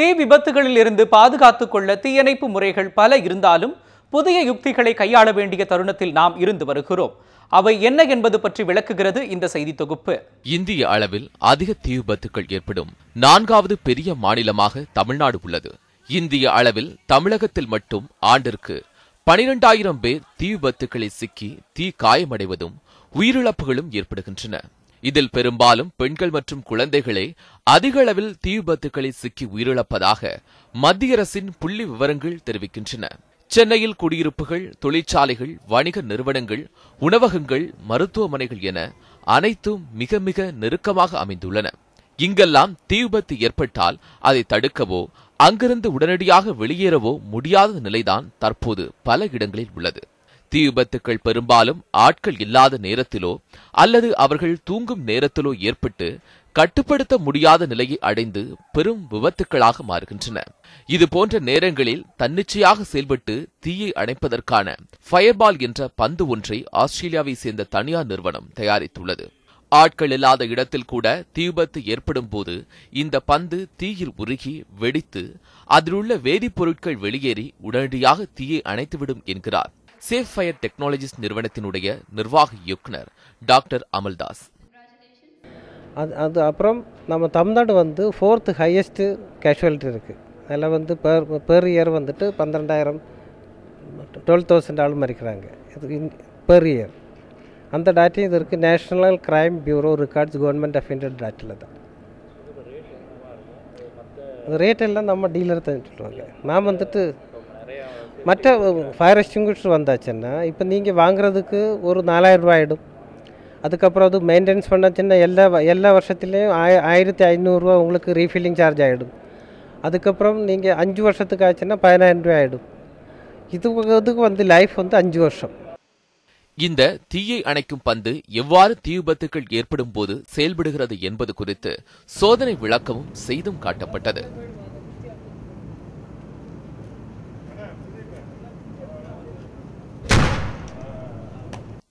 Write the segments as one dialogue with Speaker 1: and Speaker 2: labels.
Speaker 1: தீ விபத்துகளில் இருந்து பாதுகாத்துக் கொள்ள தீயணைப்பு முறைகள் பல இருந்தாலும் புதிய யுக்திகளை கையாள வேண்டிய தருணத்தில் நாம் இருந்து வருகிறோம். அவை என்ன என்பது பற்றி விளக்குகிறது இந்த செய்தி தொகுப்பு.
Speaker 2: இந்திய அளவில் அதிக தீ விபத்துகள் ஏற்படும் நான்காவது பெரிய மாநிலமாக தமிழ்நாடு உள்ளது. இந்திய அளவில் தமிழகத்தில் மட்டும் ஆண்டிற்கு பனிரெண்டாயிரம் பேர் தீ விபத்துகளில் சிக்கி தீ காயமடைவதும் உயிரிழப்புகளும் ஏற்படுகின்றன. இதில் பெரும்பாலும் பெண்கள் மற்றும் குழந்தைகளே அதிக அளவில் தீ விபத்துகளில் சிக்கி உயிரிழப்பதாக மத்திய அரசின் புள்ளி விவரங்கள் தெரிவிக்கின்றன. சென்னையில் குடியிருப்புகள் தொழிற்சாலைகள் வணிக நிறுவனங்கள் உணவகங்கள் மருத்துவமனைகள் என அனைத்தும் மிக மிக நெருக்கமாக அமைந்துள்ளன. இங்கெல்லாம் தீ விபத்து ஏற்பட்டால் அதை தடுக்கவோ அங்கிருந்து உடனடியாக வெளியேறவோ முடியாத நிலைதான் தற்போது பல இடங்களில் உள்ளது. தீ விபத்துக்கள் பெரும்பாலும் ஆட்கள் இல்லாத நேரத்திலோ அல்லது அவர்கள் தூங்கும் நேரத்திலோ ஏற்பட்டு கட்டுப்படுத்த முடியாத நிலையை அடைந்து பெரும் விபத்துக்களாக மாறுகின்றன. இது போன்ற நேரங்களில் தன்னிச்சையாக செயல்பட்டு தீயை அணைப்பதற்கான ஃபயர்பால் என்ற பந்து ஒன்றை ஆஸ்திரேலியாவை சேர்ந்த தனியார் நிறுவனம் தயாரித்துள்ளது. ஆட்கள் இல்லாத இடத்தில் கூட தீ விபத்து ஏற்படும் போது இந்த பந்து தீயில் உருகி வெடித்து அதிலுள்ள வேதிப்பொருட்கள் வெளியேறி உடனடியாக தீயை அணைத்துவிடும் என்கிறார். சேஃப் ஃபயர் டெக்னாலஜிஸ் நிறுவனத்தினுடைய நிர்வாக இயக்குனர் டாக்டர் அமல்தாஸ்.
Speaker 3: அது அது அப்புறம் நம்ம தமிழ்நாடு வந்து ஃபோர்த்து ஹையஸ்ட்டு கேஷுவாலிட்டி இருக்குது அதில் வந்து பெர் பெர் இயர் வந்துட்டு பன்னிரெண்டாயிரம் டுவெல் தௌசண்ட் ஆள் மறிக்கிறாங்க. இது பெர் இயர் அந்த டேட்டையும் இது இருக்குது national crime bureau records government of India டேட்டில் தான். ரேட் எல்லாம் நம்ம டீலர் தான் சொல்லுவாங்க. நான் வந்துட்டு மற்ற ஃபயர் எக்ஸ்டிங்விஷர் வந்தாச்சுன்னா இப்போ நீங்கள் வாங்குறதுக்கு ஒரு நாலாயிரம் ரூபாய் ஆகிடும் அதுக்கப்புறம் அது மெயின்டெனன்ஸ் பண்ணாச்சுன்னா எல்லா எல்லா வருஷத்துலேயும் ஆய ஆயிரத்தி ஐநூறுரூவா உங்களுக்கு ரீஃபில்லிங் சார்ஜ் ஆகிடும் அதுக்கப்புறம் நீங்கள் அஞ்சு வருஷத்துக்கு ஆச்சுன்னா பதினாயிரம் ரூபாய் ஆகிடும் இது இதுக்கு வந்து லைஃப் வந்து அஞ்சு வருஷம்.
Speaker 2: இந்த தீயை அணைக்கும் பந்து எவ்வாறு தீ விபத்துகள் ஏற்படும் போது செயல்படுகிறது என்பது குறித்து சோதனை விளக்கமும் செய்தும் காட்டப்பட்டது.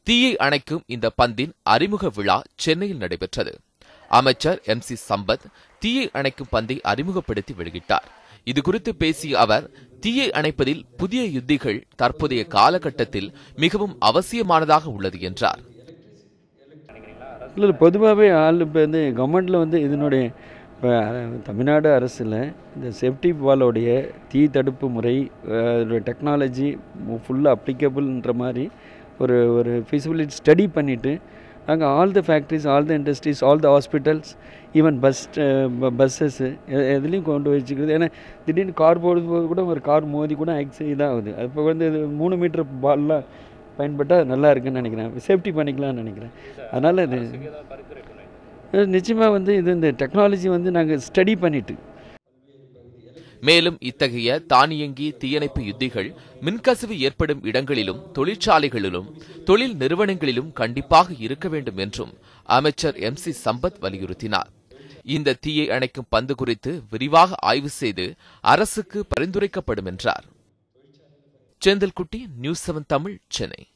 Speaker 2: தீயை அணைக்கும் இந்த பந்தின் அறிமுக விழா சென்னையில் நடைபெற்றது. அமைச்சர் எம் சி சம்பத் தீயை அணைக்கும் பந்தை அறிமுகப்படுத்தி வெளியிட்டார். இது குறித்து பேசிய அவர் தீயை அணைப்பதில் புதிய யுத்திகள் தற்போதைய காலகட்டத்தில் மிகவும் அவசியமானதாக உள்ளது என்றார்.
Speaker 4: இல்லை பொதுவாகவே ஆள் இப்போ வந்து கவர்மெண்ட்டில் வந்து இதனுடைய இப்போ தமிழ்நாடு அரசில் இந்த சேஃப்டி வாலோடைய தீ தடுப்பு முறை அதோடைய டெக்னாலஜி ஃபுல்லாக அப்ளிகபிள்ன்ற மாதிரி ஒரு ஒரு ஃபிசிபிலிட்டி ஸ்டடி பண்ணிவிட்டு அங்கே all the factories all the industries all the hospitals even bus buses எதுலேயும் கொண்டு வச்சுக்கிறது. ஏன்னா திடீர்னு கார் போடும்போது கூட ஒரு கார் மோதி கூட ஆக்சி இதாகுது. அப்போ வந்து இது மூணு மீட்டர் பால்லாம் பயன்பட்டால் நல்லா இருக்குன்னு நினைக்கிறேன். சேஃப்டி பண்ணிக்கலாம்னு நினைக்கிறேன். அதனால் இது நிச்சயமாக வந்து இது இந்த டெக்னாலஜி வந்து நாங்கள் ஸ்டடி பண்ணிட்டு
Speaker 2: மேலும் இத்தகைய தானியங்கி தீயணைப்பு யுத்திகள் மின்கசிவு ஏற்படும் இடங்களிலும் தொழிற்சாலைகளிலும் தொழில் நிறுவனங்களிலும் கண்டிப்பாக இருக்க வேண்டும் என்றும் அமைச்சர் எம் சி சம்பத் வலியுறுத்தினார். இந்த தீயை அணைக்கும் பந்து குறித்து விரிவாக ஆய்வு செய்து அரசுக்கு பரிந்துரைக்கப்படும் என்றார். Senthilkutti news seven Tamil Chennai.